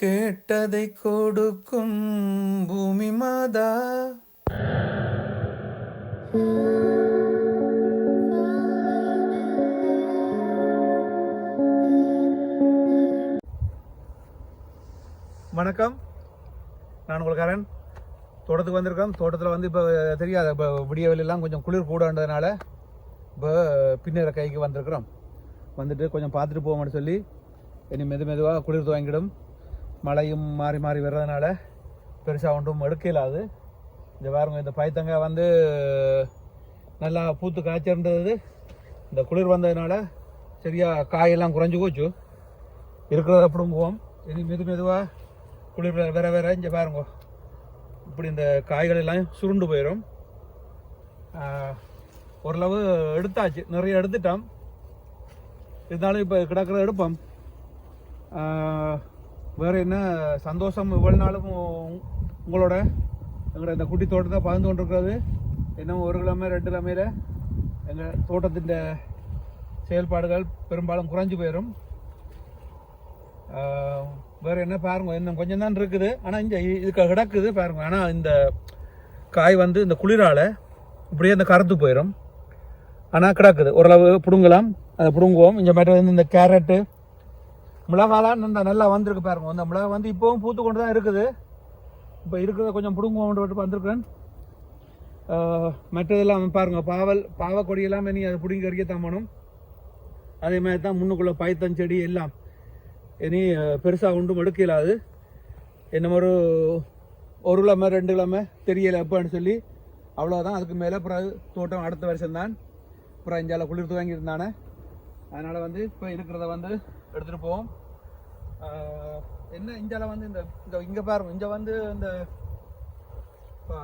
கேட்டதை கொடுக்கும் பூமி மாதா. வணக்கம். நான் உங்களுக்காரன். தோட்டத்துக்கு வந்திருக்கோம். தோட்டத்தில் வந்து இப்போ தெரியாத இப்போ விடிய வெளியெல்லாம் கொஞ்சம் குளிர் கூடன்றதுனால இப்போ பின்னர கைக்கு வந்திருக்கிறோம். வந்துட்டு கொஞ்சம் பார்த்துட்டு போவோம்னு சொல்லி இனி மெது மெதுவாக குளிர் துவங்கிடும். மழையும் மாறி மாறி வர்றதுனால பெருசாக ஒன்றும் எடுக்கலாது இந்த பாருங்க இந்த பைத்தங்காய் வந்து நல்லா பூத்து காய்ச்சிருந்தது. இந்த குளிர் வந்ததுனால சரியாக காயெல்லாம் குறைஞ்சு போச்சு. இருக்கிறத பிடுங்குவோம் இனி மெது மெதுவாக குளிர் வேற வேற இங்கே பாருங்க. இப்படி இந்த காய்கள் எல்லாம் சுருண்டு போயிடும் ஓரளவு எடுத்தாச்சு. நிறைய எடுத்துட்டோம். இருந்தாலும் இப்போ கிடக்கிறத எடுப்போம். வேறு என்ன சந்தோஷம் இவ்வளோ நாளும் உங்களோட? எங்களோட இந்த குட்டி தோட்டத்தை பகிர்ந்து கொண்டிருக்கிறது. இன்னும் ஒரு கிழமை ரெண்டு கிழமையில் எங்கள் தோட்டத்தின் செயல்பாடுகள் பெரும்பாலும் குறைஞ்சு போயிடும். வேறு என்ன பாருங்க இன்னும் கொஞ்சம் தான் இருக்குது. ஆனால் இங்கே இதுக்கு கிடக்குது பாருங்க. ஆனால் இந்த காய் வந்து இந்த குளிரால் இப்படியே இந்த கருத்து போயிடும் ஆனால் கிடக்குது. ஓரளவு பிடுங்கலாம். அதை பிடுங்குவோம். இங்கே மாதிரி வந்து இந்த கேரட்டு மிளகாலாம் இந்த நல்லா வந்திருக்கு பாருங்க. அந்த மிளகா வந்து இப்போவும் பூத்து கொண்டு தான் இருக்குது. இப்போ இருக்கிறத கொஞ்சம் பிடுங்குவோம் வந்திருக்கிறேன். வந்திருக்கேன் மற்றதெல்லாம் பாருங்கள் பாவல் பாவக்கொடியெல்லாம் நீ அதை பிடுங்கி கறிக்க தம்மணும் அதே மாதிரி தான் முன்னுக்குள்ளே பைத்தன் செடி எல்லாம். இனி பெருசாக ஒன்றும் எடுக்கலாது என்ன ஒரு ஒரு கிழமை ரெண்டு கிழமை தெரியலை எப்போன்னு சொல்லி அவ்வளோதான் அதுக்கு மேலே பிறகு தோட்டம் அடுத்த வருஷம்தான். அப்புறம் இஞ்சால குளிர் வாங்கியிருந்தானே. அதனால் வந்து இப்போ இருக்கிறத வந்து எடுத்துகிட்டு போவோம். என்ன இந்தியாவில் வந்து இந்த இந்த இங்கே பாருங்க இங்கே வந்து இந்த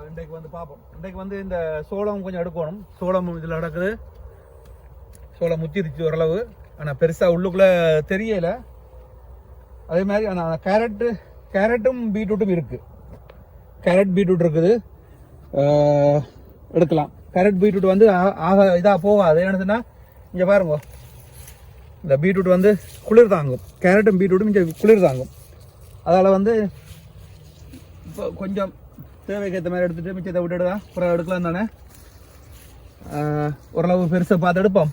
இன்றைக்கு வந்து பார்ப்போம். இன்றைக்கு வந்து இந்த சோளம் கொஞ்சம் எடுக்கணும். சோளம் இதில் நடக்குது. சோளம் முத்திருச்சு ஓரளவு. ஆனால் பெருசாக உள்ளுக்குள்ளே தெரியலை. அதே மாதிரி ஆனால் கேரட்டு கேரட்டும் பீட்ரூட்டும் இருக்குது கேரட் பீட்ரூட் இருக்குது. எடுக்கலாம். கேரட் பீட்ரூட் வந்து ஆ- ஆக இதாக போகாது. என்னதுன்னா இங்கே பாருங்க. இந்த பீட்ரூட் வந்து குளிர் தாங்கும். கேரட்டும் பீட்ரூட்டும் இங்கே குளிர் தாங்கும். அதால் வந்து இப்போ கொஞ்சம் தேவைக்கு ஏற்ற மாதிரி எடுத்துட்டு மிச்சத்தை விட்டுடுதா அப்புறம் எடுக்கலாம் தானே? ஓரளவு பெருசாக பார்த்து எடுப்போம்.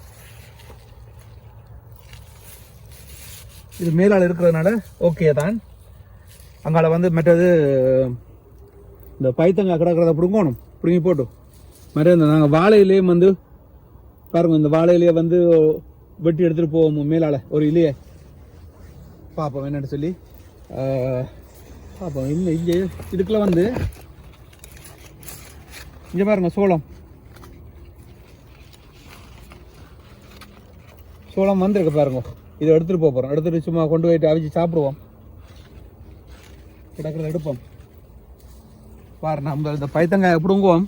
இது மேலால் இருக்கிறதுனால ஓகே தான். அங்கால வந்து மற்றது இந்த பைத்தங்காய் கிடக்கிறத பிடுங்கணும். பிடுங்கி போட்டு. மற்ற இந்த நாங்கள் வாழையிலேயும் வந்து பாருங்கள் இந்த வாழையிலேயே வந்து வெட்டி எடுத்துகிட்டு போவோம் மேலால். ஒரு இல்லையே பார்ப்போம் என்னென்னு சொல்லி. பார்ப்போம். இன்னும் இங்கே இதுக்குள்ள வந்து இங்கே பாருங்க சோளம். சோளம் வந்திருக்கு பாருங்க. இதை எடுத்துகிட்டு போக போகிறோம் எடுத்துட்டு சும்மா கொண்டு போயிட்டு அவிச்சு சாப்பிடுவோம். கிடக்கிறத எடுப்போம். பாரு நம்ம இந்த பைத்தங்காய் பிடுங்குவோம்.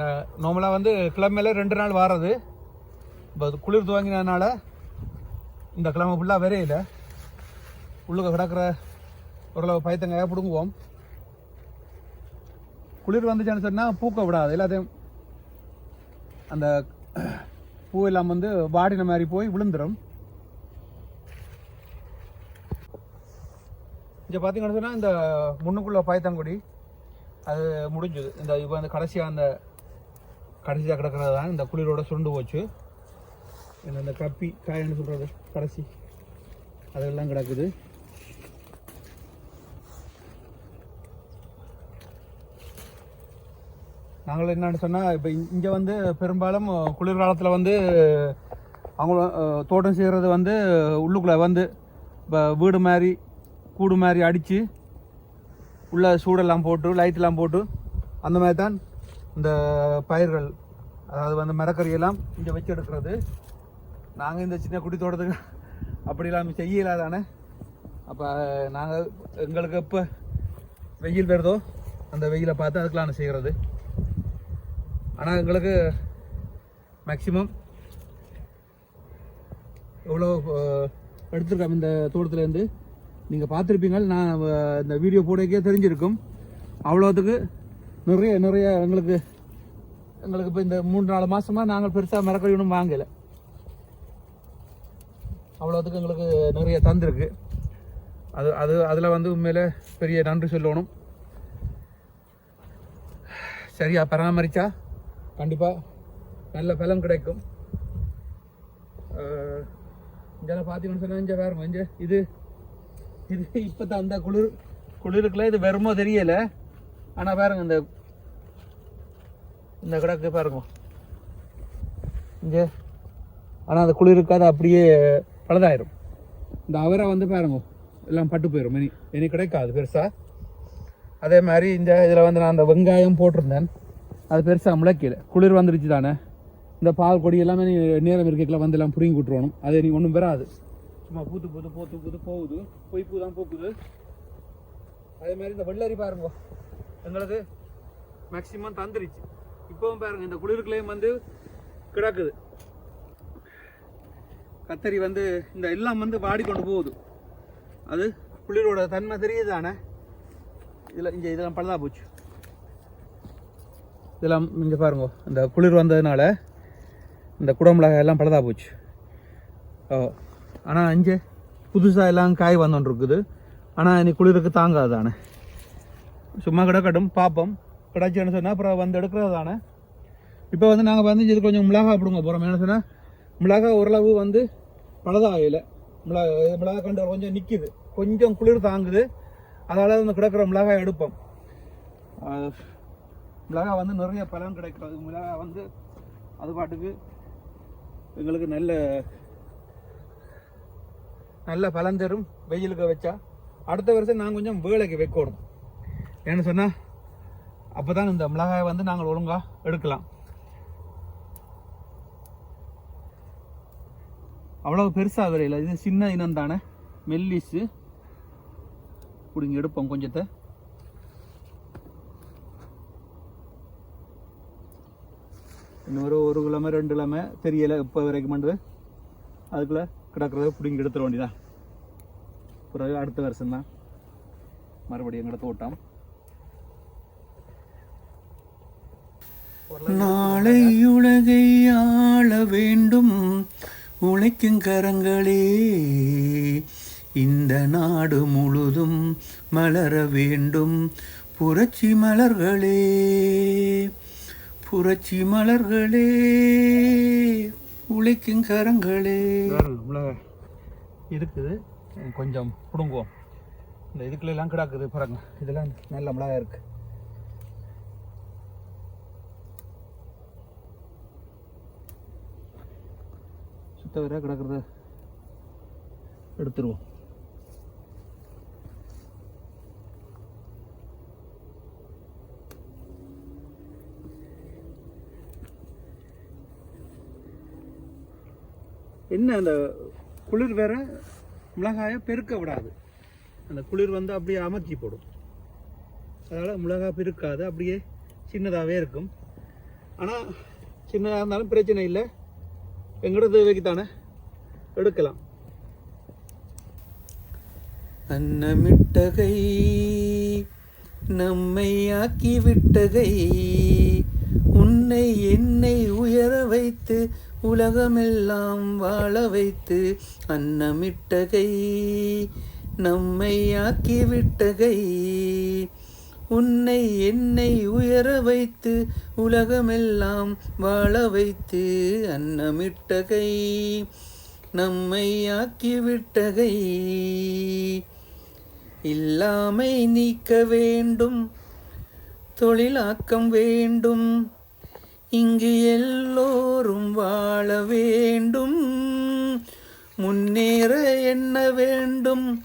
நார்மலாக வந்து கிழமையில ரெண்டு நாள் வாரது. இப்போ அது குளிர் துவங்கினதுனால இந்த கிழமை ஃபுல்லாக விரையில. உள்ளுக்க கிடக்கிற ஓரளவு பைத்தங்காயை பிடுங்குவோம். குளிர் வந்துச்சுன்னு சொன்னால் பூக்க விடாது. எல்லாத்தையும் அந்த பூ எல்லாம் வந்து வாடின மாதிரி போய் விழுந்துடும் இங்கே பார்த்தீங்கன்னு சொன்னால் இந்த முன்னுக்குள்ள பயத்தங்குடி அது முடிஞ்சுது. இந்த இப்போ அந்த கடைசியாக அந்த கடைசியாக கிடக்கிறது தான் இந்த குளிரோட சுருண்டு போச்சு. இந்த கப்பி காயன்னு சொல்கிறது கடைசி. அதெல்லாம் கிடக்குது. நாங்கள் என்னன்னு சொன்னால் இப்போ இங்கே வந்து பெரும்பாலும் குளிர்காலத்தில் வந்து அவங்க தோட்டம் செய்கிறது வந்து உள்ளுக்குள்ளே வந்து இப்போ வீடு மாதிரி கூடு மாதிரி அடித்து உள்ள சூடெல்லாம் போட்டு லைட்டெல்லாம் போட்டு அந்த மாதிரி தான் இந்த பயிர்கள் அதாவது வந்து மரக்கறியெல்லாம் இங்கே வச்சு எடுக்கிறது. நாங்கள் இந்த சின்ன குட்டி தோட்டத்துக்கு அப்படிலாம் செய்யல தானே அப்போ நாங்கள் எங்களுக்கு எப்போ வெயில் வருதோ அந்த வெயிலை பார்த்து அதுக்கெல்லாம் செய்கிறது ஆனால் எங்களுக்கு மேக்சிமம் எவ்வளோ எடுத்துருக்கோம் இந்த தோட்டத்துலேருந்து நீங்கள் பார்த்துருப்பீங்க நான் இந்த வீடியோ போடக்கே தெரிஞ்சிருக்கும். அவ்வளோத்துக்கு நிறைய நிறைய எங்களுக்கு எங்களுக்கு இப்போ இந்த மூன்று நாலு மாதமாக நாங்கள் பெருசாக மரக்கறி ஒன்றும் வாங்கலை. அவ்வளோத்துக்கு எங்களுக்கு நிறைய தந்திருக்கு. அது அது அதில் வந்து உண்மையில் பெரிய நன்றி சொல்லணும். சரியா பராமரித்தா கண்டிப்பாக நல்ல பலன் கிடைக்கும். இங்கெல்லாம் பார்த்தீங்கன்னு சொன்னால் இங்கே வேறு இங்கே இது இது இப்போ தான் அந்த குளிர் குளிருக்குள்ள இது வருமோ தெரியலை. ஆனால் பாருங்க இந்த இந்த கிடக்கு பாருங்க. இங்கே. ஆனால் அந்த குளிருக்கு அது அப்படியே பழுதாயிரும். இந்த அவரை வந்து பாருங்க எல்லாம் பட்டு போயிடும் இனி இனி கிடைக்காது பெருசாக அதே மாதிரி இந்த இதில் வந்து நான் அந்த வெங்காயம் போட்டிருந்தேன். அது பெருசாக முளைக்கல. குளிர் வந்துடுச்சு தானே. இந்த பால் கொடி எல்லாமே நீ நேரம் இருக்கைக்குள்ள வந்து எல்லாம் பிடுங்கி விட்டுருவணும். அது நீ ஒன்றும் பெறாது சும்மா பூத்து பூத்து பூத்து பூத்து போகுது. பொய் பூ தான் போகுது அதே மாதிரி இந்த வெள்ளரி பாருங்க. எங்களுக்கு மேக்சிமம் தந்துருச்சு. இப்போவும் பாருங்கள் இந்த குளிருக்குள்ளேயும் வந்து கிடக்குது. கத்தரி வந்து இந்த எல்லாம் வந்து வாடி கொண்டு போகுது. அது குளிரோட தன்மை தெரியுதானே இதில் இங்கே இதெல்லாம் பழுதா போச்சு. இதெல்லாம் இங்கே பாருங்க இந்த குளிர் வந்ததுனால இந்த குடமிளகாய் எல்லாம் பழுதாக போச்சு. ஓ ஆனால் இங்கே புதுசாக எல்லாம் காய் வந்துட்டுருக்குது ஆனால் இனி குளிருக்கு தாங்காதானே சும்மா கிடக்கட்டும் பார்ப்போம் கிடச்சுன்னு சொன்னால் அப்புறம் வந்து எடுக்கிறது தானே இப்போ வந்து நாங்கள் வந்து இது கொஞ்சம் மிளகா பிடுங்க போகிறோம் என்ன சொன்னால் மிளகா ஓரளவு வந்து பழதாகல. மிளகா மிளகா கண்டு கொஞ்சம் நிற்கிது கொஞ்சம் குளிர் தாங்குது. அதால் வந்து கிடக்கிற மிளகாய் எடுப்போம். மிளகா வந்து நிறைய பலன் கிடைக்கிறது மிளகா வந்து அது பாட்டுக்கு எங்களுக்கு நல்ல நல்ல பலன் தரும். வெயிலுக்கு வச்சா. அடுத்த வருஷம் நாங்கள் கொஞ்சம் வேலைக்கு வைக்கணும். ஏன்னு சொன்னால் அப்போ தான் இந்த மிளகாயை வந்து நாங்கள் ஒழுங்காக எடுக்கலாம். அவ்வளோ பெருசாக வரையில இது சின்ன இனம் தானே. மெல்லிஸு பிடிங்க எடுப்போம் கொஞ்சத்தை. இன்னொரு ஒரு கிழமை ரெண்டு கிழமை தெரியலை இப்போ வரைக்கும் பண்ணுறது அதுக்குள்ளே கிடக்கிறத பிடிங்கி எடுத்துட வேண்டியதான் பிறகு அடுத்த வருஷம்தான். மறுபடியும் எங்களை தோட்டம். நாளை உலகை ஆள வேண்டும். உழைக்கும் கரங்களே இந்த நாடு முழுதும் மலர வேண்டும். புரட்சி மலர்களே புரட்சி மலர்களே உழைக்கும் கரங்களே. இருக்குது கொஞ்சம் பிடுங்குவோம். இந்த இதுக்குள்ள எல்லாம் கிடக்குது பாருங்க. இதெல்லாம் நல்ல மிளகா இருக்குது சுத்த வர எடுத்துருவோம். என்ன அந்த குளிர் வேற? மிளகாயை பெருக்க விடாது. அந்த குளிர் வந்து அப்படியே அமர்த்தி போடும். அதனால் மிளகாய் பெருக்காது அப்படியே சின்னதாகவே இருக்கும். ஆனால் சின்னதாக இருந்தாலும் பிரச்சனை இல்லை. எங்களோட தேவைக்கு தானே? எடுக்கலாம். அன்னமிட்டகை நம்மை ஆக்கி விட்டகை உன்னை என்னை உயர வைத்து உலகமெல்லாம் வாழ வைத்து அன்னமிட்டகை நம்மை ஆக்கி விட்டகை உன்னை என்னை உயர வைத்து உலகமெல்லாம் வாழ வைத்து அன்னமிட்டகை நம்மை ஆக்கிவிட்டகை இல்லாமை நீக்க வேண்டும் தொழிலாக்கம் வேண்டும் இங்கு எல்லோரும் வாழ வேண்டும். முன்னேற எண்ண வேண்டும்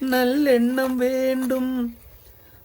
நல்லெண்ணம் வேண்டும்.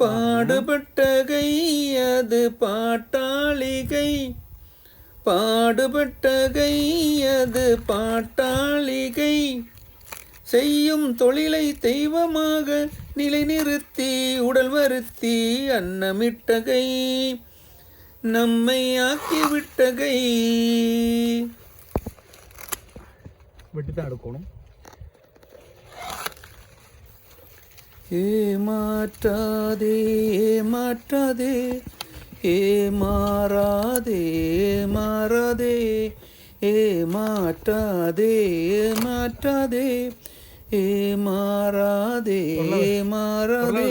பாடுபட்ட கை அது பாட்டாளிகை. பாடுபட்ட கை அது பாட்டாளிகை. செய்யும் தொழிலை தெய்வமாக நிலைநிறுத்தி உடல் வருத்தி அன்னமிட்டகை. நம்மை ஆக்கிவிட்டகை. வெட்டி தான் எடுக்கணும் ஏமாற்றாதே ஏமாற்றாதே ஏமாறாதே மாறாதே ஏமாற்றாதே ஏமாற்றாதே ஏமாறாதே மாறாதே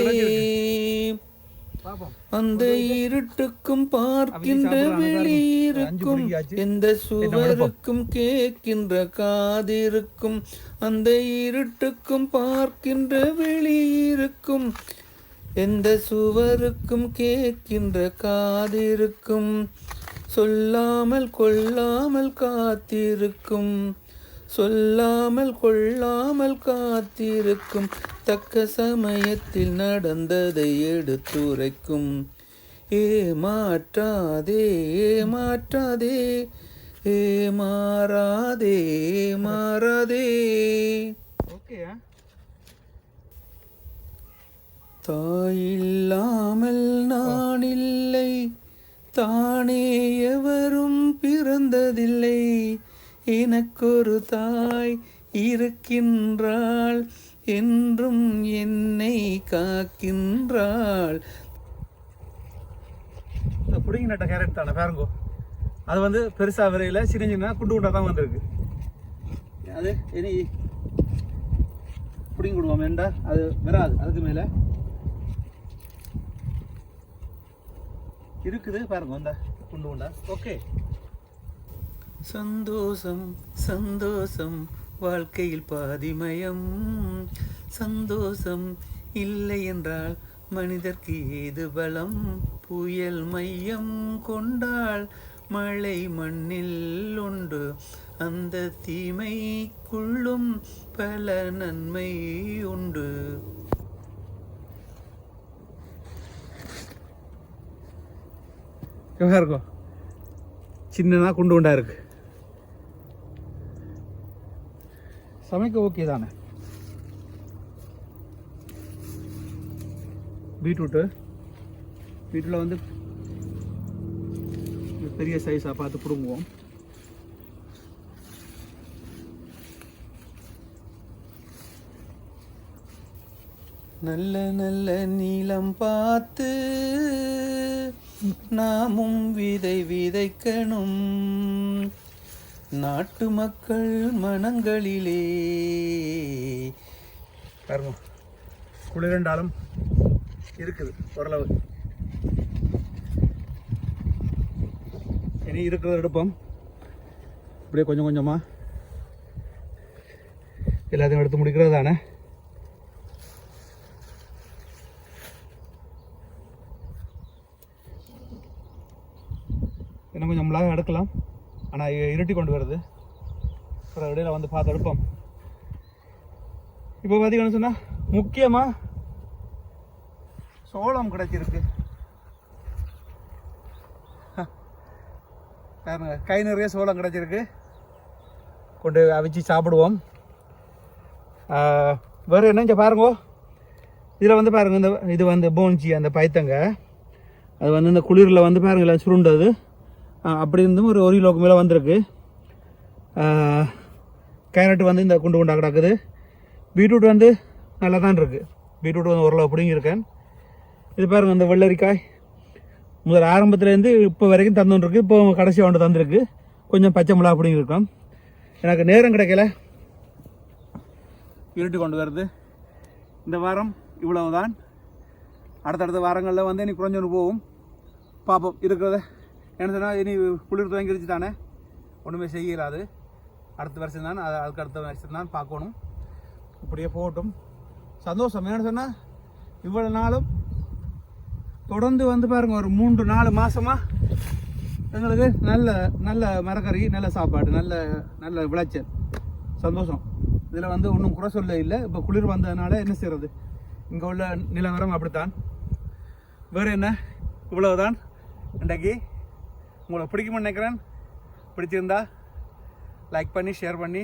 அந்த இருட்டுக்கும் பார்க்கின்ற வெளியிருக்கும். எந்த சுவருக்கும் கேட்கின்ற காதிருக்கும். அந்த இருட்டுக்கும் பார்க்கின்ற வெளியிருக்கும். எந்த சுவருக்கும் கேட்கின்ற காதிருக்கும். சொல்லாமல் கொள்ளாமல் காத்திருக்கும். சொல்லாமல் கொள்ளாமல் காத்திருக்கும் தக்க சமயத்தில் நடந்ததை எடுத்துரைக்கும். ஏமாற்றாதே ஏமாற்றாதே ஏமாறாதே மாறாதே ஓகே. தாயில்லாமல் நான் இல்லை தானே எவரும் பிறந்ததில்லை. எனக்கொரு தாய் இருக்கின்றாள் என்றும் என்னை காக்கின்றாள். புடிங்கி நட்ட கேரட் தானே பாருங்கோ. அது வந்து பெருசா விரையில சின்ன சின்ன குண்டு குண்டா தான் வந்திருக்கு. அது இனி புடிங்கி விடுவோம் வேண்டா அது வராது அதுக்கு மேல. இருக்குது பாருங்க வந்தா குண்டு குண்டா. ஓகே. சந்தோஷம் சந்தோஷம் வாழ்க்கையில் பாதிமயம். சந்தோஷம் இல்லை என்றால் மனிதர்க்கு ஏது பலம்? புயல் மையம் கொண்டால் மழை மண்ணில் உண்டு. அந்த தீமைக்குள்ளும் பல நன்மை உண்டு. இருக்கும் சின்னதா குண்டு குண்டா இருக்கு. சமைக்க ஓகே தானே? பீட்ரூட்டு பீட்ரூட்டில் வந்து பெரிய சைஸாக பார்த்து பிடுங்குவோம். நல்ல நல்ல நீளம் பார்த்து நாமும் விதை விதைக்கணும். நாட்டு மக்கள் மனங்களிலே. பாருங்க. குளிரண்டாலும் இருக்குது ஓரளவு. இனி இருக்கிறத எடுப்போம். இப்படியே கொஞ்சம் கொஞ்சமாக எல்லாத்தையும் எடுத்து முடிக்கிறது தானே இன்னும் கொஞ்சம் மிளகா எடுக்கலாம். ஆனால் இருட்டி கொண்டு வருது. அப்புறம் இடையில வந்து பார்த்து எடுப்போம். இப்போ பார்த்தீங்கன்னு சொன்னால் முக்கியமாக சோளம் கிடைச்சிருக்கு. பாருங்க கை நிறைய சோளம் கிடைச்சிருக்கு. கொண்டு அவிச்சு சாப்பிடுவோம். வேறு வேற என்ன பாருங்க? இதில் வந்து பாருங்கள் இந்த இது வந்து போஞ்சி அந்த பைத்தங்க. அது வந்து இந்த குளிரில் வந்து பாருங்களேன் சுருண்டது. அப்படி இருந்தும் ஒரு ஒரு கிலோக்கு மேலே வந்திருக்கு. கேரட் வந்து இந்த குண்டு குண்டாக கிடக்குது. பீட்ரூட் வந்து நல்லா தான் இருக்குது பீட்ரூட் வந்து ஓரளவு பிடிங்கியிருக்கேன். இது பாருங்கள் இந்த வெள்ளரிக்காய். முதல் ஆரம்பத்துலேருந்து இப்போ வரைக்கும் தந்துருக்கு இப்போ கடைசி ஒன்று தந்திருக்கு. கொஞ்சம் பச்சை மிளகா பிடிங்கிருக்கோம் எனக்கு நேரம் கிடைக்கல. இருட்டி கொண்டு வருது. இந்த வாரம் இவ்வளவு தான் அடுத்தடுத்த வாரங்களில் வந்து இன்னைக்கு குறைஞ்சொன்று போகும். பார்ப்போம். இருக்கிறத என்ன சொன்னால் இனி குளிர் துவங்கிருச்சு தானே? ஒன்றுமே செய்யலாது அடுத்த வருஷம் தான் அது அதுக்கு அடுத்த வருஷம் தான் பார்க்கணும். இப்படியே போகட்டும். சந்தோஷம். என்ன சொன்னால் இவ்வளோ நாளும் தொடர்ந்து வந்து பாருங்க ஒரு மூன்று நாலு மாதமாக எங்களுக்கு நல்ல நல்ல மரக்கறி நல்ல சாப்பாடு நல்ல நல்ல விளைச்சல். சந்தோஷம். இதில் வந்து ஒன்றும் குறை சொல்ல இல்லை. இப்போ குளிர் வந்ததுனால என்ன செய்கிறது இங்கே உள்ள நிலவரம் அப்படித்தான். வேறு என்ன? இவ்வளவுதான். இன்றைக்கு உங்களை பிடிக்கும்னு நினைக்கிறேன். பிடிச்சிருந்தா லைக் பண்ணி ஷேர் பண்ணி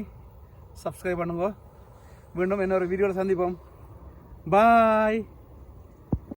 சப்ஸ்கிரைப் பண்ணுங்க. மீண்டும் இன்னொரு வீடியோவில் சந்திப்போம். பாய்